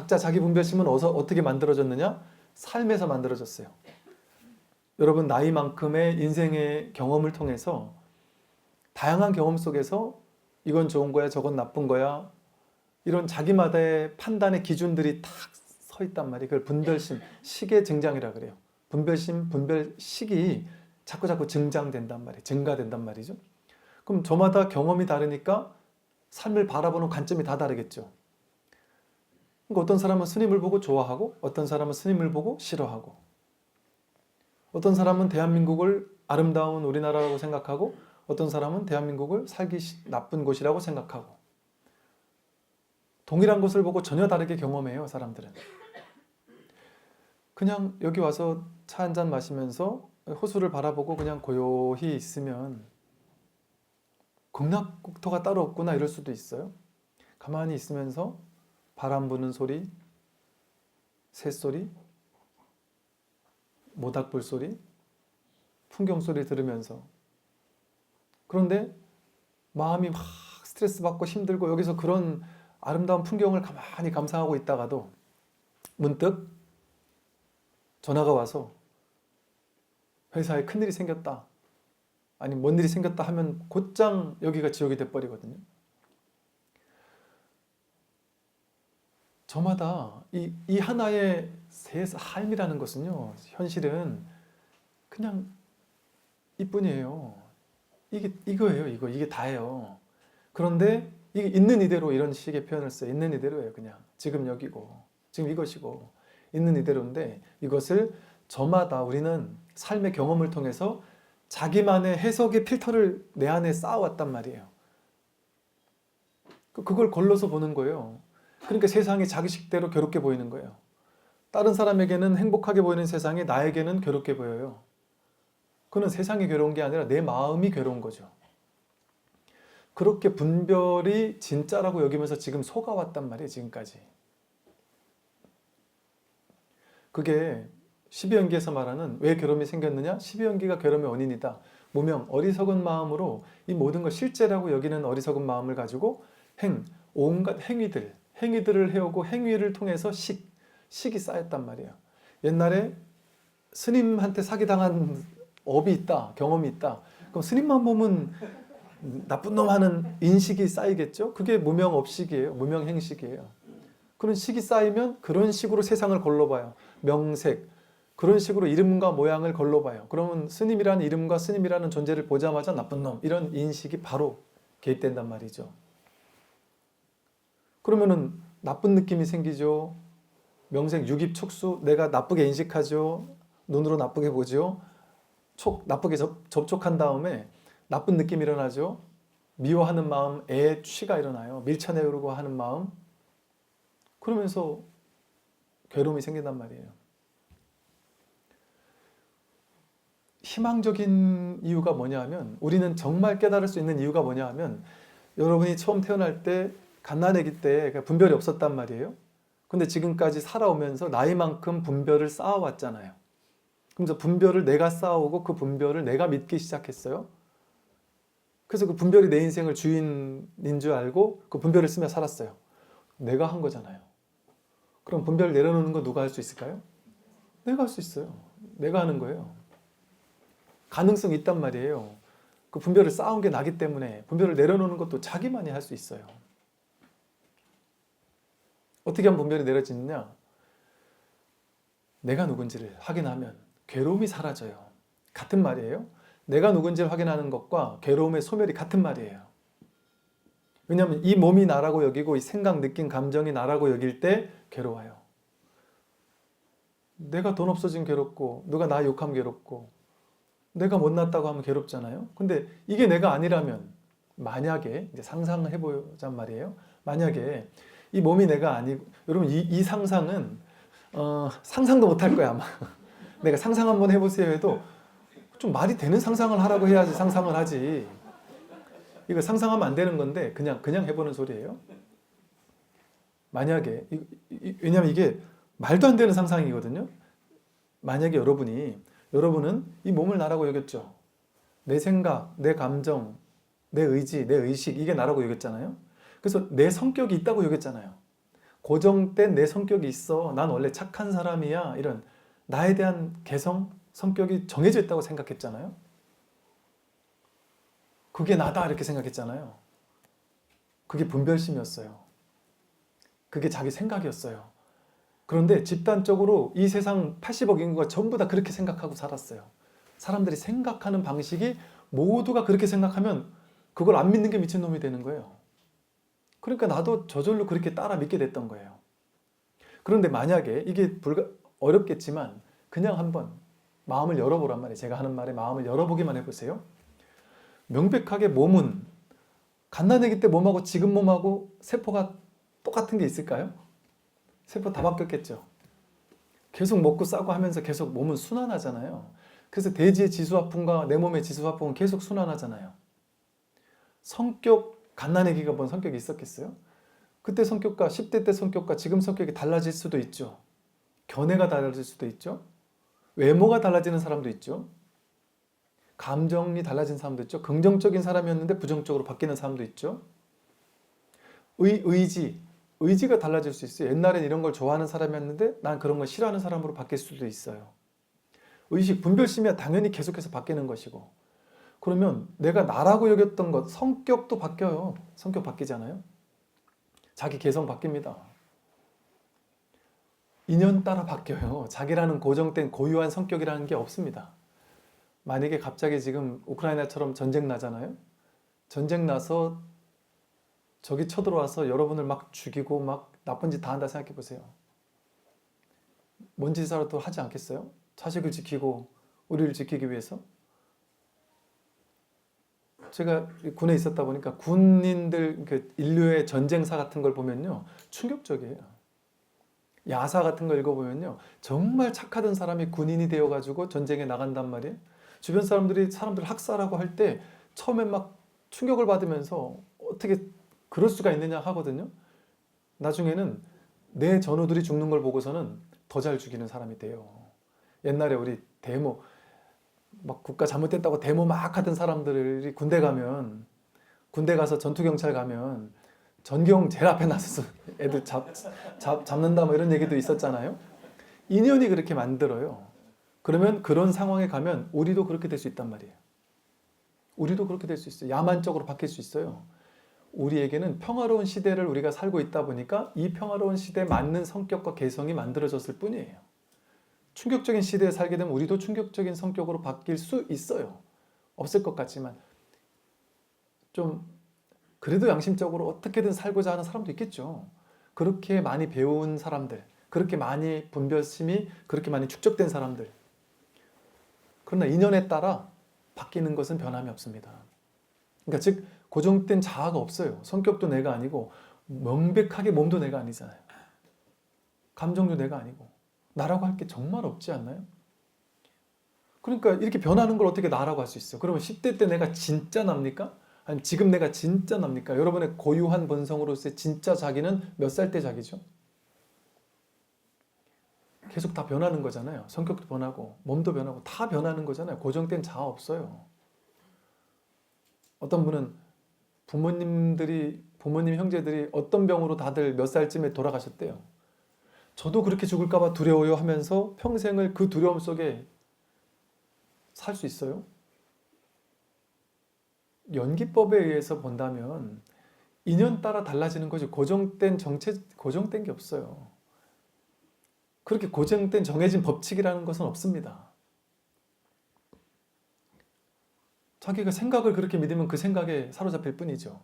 각자 자기 분별심은 어서 어떻게 만들어졌느냐? 삶에서 만들어졌어요. 여러분 나이만큼의 인생의 경험을 통해서 다양한 경험 속에서 이건 좋은 거야, 저건 나쁜 거야 이런 자기마다의 판단의 기준들이 탁 서 있단 말이에요. 그걸 분별심, 식의 증장이라 그래요. 분별심, 분별식이 자꾸 자꾸 증장된단 말이에요. 증가된단 말이죠. 그럼 저마다 경험이 다르니까 삶을 바라보는 관점이 다 다르겠죠. 그러니까 어떤 사람은 스님을 보고 좋아하고 어떤 사람은 스님을 보고 싫어하고 어떤 사람은 대한민국을 아름다운 우리나라라고 생각하고 어떤 사람은 대한민국을 살기 시- 나쁜 곳이라고 생각하고 동일한 것을 보고 전혀 다르게 경험해요 사람들은. 그냥 여기 와서 차 한 잔 마시면서 호수를 바라보고 그냥 고요히 있으면 극락국토가 따로 없구나 이럴 수도 있어요. 가만히 있으면서 바람 부는 소리 새소리 모닥불 소리 풍경 소리 들으면서 그런데 마음이 막 스트레스 받고 힘들고 여기서 그런 아름다운 풍경을 가만히 감상하고 있다가도 문득 전화가 와서 회사에 큰일이 생겼다. 아니 뭔 일이 생겼다 하면 곧장 여기가 지옥이 돼버리거든요. 저마다 이, 이 하나의 새 삶이라는 것은요, 현실은 그냥 이뿐이에요. 이게 이거예요, 이거 이게 다예요. 그런데 이게 있는 이대로 이런 식의 표현을 써요. 있는 이대로예요, 그냥 지금 여기고 지금 이것이고 있는 이대로인데 이것을 저마다 우리는 삶의 경험을 통해서 자기만의 해석의 필터를 내 안에 쌓아왔단 말이에요. 그- 그걸 걸러서 보는 거예요. 그러니까 세상이 자기식대로 괴롭게 보이는 거예요. 다른 사람에게는 행복하게 보이는 세상이 나에게는 괴롭게 보여요. 그는 세상이 괴로운 게 아니라 내 마음이 괴로운 거죠. 그렇게 분별이 진짜라고 여기면서 지금 속아왔단 말이에요, 지금까지. 그게 12연기에서 말하는 왜 괴로움이 생겼느냐? 12연기가 괴로움의 원인이다. 무명, 어리석은 마음으로 이 모든 걸 실제라고 여기는 어리석은 마음을 가지고 행, 온갖 행위들, 행위들을 해오고 행위를 통해서 식, 식이 쌓였단 말이에요. 옛날에 스님한테 사기당한 업이 있다, 경험이 있다. 그럼 스님만 보면 나쁜 놈 하는 인식이 쌓이겠죠? 그게 무명 업식이에요. 무명 행식이에요. 그런 식이 쌓이면 그런 식으로 세상을 걸러봐요. 명색. 그런 식으로 이름과 모양을 걸러봐요. 그러면 스님이라는 이름과 스님이라는 존재를 보자마자 나쁜 놈. 이런 인식이 바로 개입된단 말이죠. 그러면은 나쁜 느낌이 생기죠. 명색, 유깁, 촉수. 내가 나쁘게 인식하죠. 눈으로 나쁘게 보죠. 촉, 나쁘게 접, 접촉한 다음에 나쁜 느낌이 일어나죠. 미워하는 마음, 애, 취가 일어나요. 밀쳐내려고 하는 마음. 그러면서 괴로움이 생긴단 말이에요. 희망적인 이유가 뭐냐 하면 우리는 정말 깨달을 수 있는 이유가 뭐냐 하면 여러분이 처음 태어날 때 갓난아기 때 분별이 없었단 말이에요. 근데 지금까지 살아오면서 나이만큼 분별을 쌓아왔잖아요. 그래서 분별을 내가 쌓아오고 그 분별을 내가 믿기 시작했어요. 그래서 그 분별이 내 인생을 주인인 줄 알고 그 분별을 쓰며 살았어요. 내가 한 거잖아요. 그럼 분별 내려놓는 거 누가 할 수 있을까요? 내가 할 수 있어요. 내가 하는 거예요. 가능성이 있단 말이에요. 그 분별을 쌓은 게 나기 때문에 분별을 내려놓는 것도 자기만이 할 수 있어요. 어떻게 하면 분별이 내려지느냐? 내가 누군지를 확인하면 괴로움이 사라져요. 같은 말이에요. 내가 누군지를 확인하는 것과 괴로움의 소멸이 같은 말이에요. 왜냐하면 이 몸이 나라고 여기고 이 생각, 느낌, 감정이 나라고 여길 때 괴로워요. 내가 돈 없어진 괴롭고 누가 나 욕하면 괴롭고 내가 못났다고 하면 괴롭잖아요. 근데 이게 내가 아니라면 만약에 이제 상상을 해보자는 말이에요. 만약에 이 몸이 내가 아니고 여러분 이, 이 상상은 어, 상상도 못할 거야 아마. 내가 상상 한번 해보세요 해도 좀 말이 되는 상상을 하라고 해야지 상상을 하지. 이거 상상하면 안 되는 건데 그냥 그냥 해보는 소리예요. 만약에 이- 이- 왜냐면 이게 말도 안 되는 상상이거든요. 만약에 여러분이 여러분은 이 몸을 나라고 여겼죠. 내 생각, 내 감정, 내 의지, 내 의식 이게 나라고 여겼잖아요. 그래서 내 성격이 있다고 여겼잖아요. 고정된 내 성격이 있어. 난 원래 착한 사람이야. 이런 나에 대한 개성, 성격이 정해져 있다고 생각했잖아요. 그게 나다 이렇게 생각했잖아요. 그게 분별심이었어요. 그게 자기 생각이었어요. 그런데 집단적으로 이 세상 80억 인구가 전부 다 그렇게 생각하고 살았어요. 사람들이 생각하는 방식이 모두가 그렇게 생각하면 그걸 안 믿는 게 미친놈이 되는 거예요. 그러니까 나도 저절로 그렇게 따라 믿게 됐던 거예요. 그런데 만약에 이게 불가, 어렵겠지만 그냥 한번 마음을 열어보란 말이에요. 제가 하는 말에 마음을 열어보기만 해보세요. 명백하게 몸은 갓난아기 때 몸하고 지금 몸하고 세포가 똑같은 게 있을까요? 세포 다 바뀌었겠죠. 계속 먹고 싸고 하면서 계속 몸은 순환하잖아요. 그래서 돼지의 지수화풍과 내 몸의 지수화풍은 계속 순환하잖아요. 성격, 갓난아기가 뭔 성격이 있었겠어요? 그때 성격과 10대 때 성격과 지금 성격이 달라질 수도 있죠. 견해가 달라질 수도 있죠. 외모가 달라지는 사람도 있죠. 감정이 달라진 사람도 있죠. 긍정적인 사람이었는데 부정적으로 바뀌는 사람도 있죠. 의, 의지, 의지가 달라질 수 있어요. 옛날엔 이런 걸 좋아하는 사람이었는데 난 그런 걸 싫어하는 사람으로 바뀔 수도 있어요. 의식, 분별심이야 당연히 계속해서 바뀌는 것이고. 그러면 내가 나라고 여겼던 것, 성격도 바뀌어요. 성격 바뀌잖아요. 자기 개성 바뀝니다. 인연 따라 바뀌어요. 자기라는 고정된 고유한 성격이라는 게 없습니다. 만약에 갑자기 지금 우크라이나처럼 전쟁 나잖아요. 전쟁 나서 적이 쳐들어와서 여러분을 막 죽이고 막 나쁜 짓 다 한다 생각해 보세요. 뭔 짓이라도 하지 않겠어요? 자식을 지키고 우리를 지키기 위해서? 제가 군에 있었다 보니까 군인들 그 인류의 전쟁사 같은 걸 보면요 충격적이에요. 야사 같은 거 읽어보면요 정말 착하던 사람이 군인이 되어가지고 전쟁에 나간단 말이에요. 주변 사람들이 사람들 학살하고 할 때 처음엔 막 충격을 받으면서 어떻게 그럴 수가 있느냐 하거든요. 나중에는 내 전우들이 죽는 걸 보고서는 더 잘 죽이는 사람이 돼요. 옛날에 우리 데모 막 국가 잘못됐다고 데모 막 하던 사람들이 군대 가면 군대 가서 전투 경찰 가면 전경 제일 앞에 나서서 애들 잡, 잡 잡는다 뭐 이런 얘기도 있었잖아요. 인연이 그렇게 만들어요. 그러면 그런 상황에 가면 우리도 그렇게 될 수 있단 말이에요. 우리도 그렇게 될 수 있어요. 야만적으로 바뀔 수 있어요. 우리에게는 평화로운 시대를 우리가 살고 있다 보니까 이 평화로운 시대에 맞는 성격과 개성이 만들어졌을 뿐이에요. 충격적인 시대에 살게 되면 우리도 충격적인 성격으로 바뀔 수 있어요. 없을 것 같지만 좀 그래도 양심적으로 어떻게든 살고자 하는 사람도 있겠죠. 그렇게 많이 배운 사람들, 그렇게 많이 분별심이 그렇게 많이 축적된 사람들. 그러나 인연에 따라 바뀌는 것은 변함이 없습니다. 그러니까 즉 고정된 자아가 없어요. 성격도 내가 아니고 명백하게 몸도 내가 아니잖아요. 감정도 내가 아니고 나라고 할 게 정말 없지 않나요? 그러니까 이렇게 변하는 걸 어떻게 나라고 할 수 있어요? 그러면 10대 때 내가 진짜 납니까? 아니 지금 내가 진짜 납니까? 여러분의 고유한 본성으로서의 진짜 자기는 몇 살 때 자기죠? 계속 다 변하는 거잖아요. 성격도 변하고 몸도 변하고 다 변하는 거잖아요. 고정된 자아 없어요. 어떤 분은 부모님들이 부모님 형제들이 어떤 병으로 다들 몇 살쯤에 돌아가셨대요. 저도 그렇게 죽을까봐 두려워요 하면서 평생을 그 두려움 속에 살 수 있어요? 연기법에 의해서 본다면 인연 따라 달라지는 거지 고정된 정체 고정된 게 없어요. 그렇게 고정된 정해진 법칙이라는 것은 없습니다. 자기가 생각을 그렇게 믿으면 그 생각에 사로잡힐 뿐이죠.